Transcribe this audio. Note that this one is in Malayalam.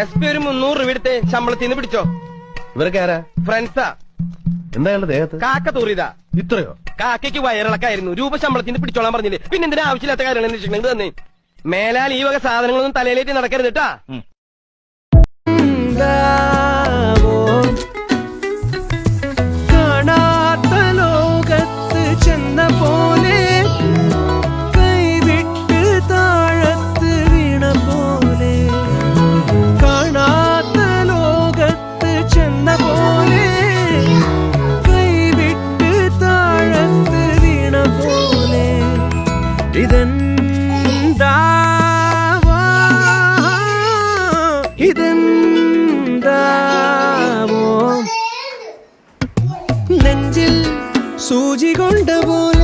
എസ് പി ഒരു മുന്നൂറ് രൂപ എടുത്ത് ശമ്പളത്തിൽ നിന്ന് പിടിച്ചോ. ഇവരൊക്കെ ആരാ? ഫ്രണ്ട്സാ. എന്താ അയാളുടെ ദേഹത്ത്? കാക്ക തൂറിയതാ. ഇത്രയോ? കാക്കയ്ക്ക് വയറിളക്കായിരുന്നു. രൂപ ശമ്പളത്തിന് പിടിച്ചോളാൻ പറഞ്ഞില്ലേ? പിന്നെ എന്തിനാ ആവശ്യമില്ലാത്ത കാര്യങ്ങൾ അന്വേഷിക്കുന്നത് തന്നെ മേലാൽ ഈ വക സാധനങ്ങളൊന്നും തലയിലേറ്റ് നടക്കരുത് കേട്ടാ. ഇതെന്താവാ ഇതെന്താവോ നെഞ്ചിൽ സൂചി കൊണ്ടുപോയി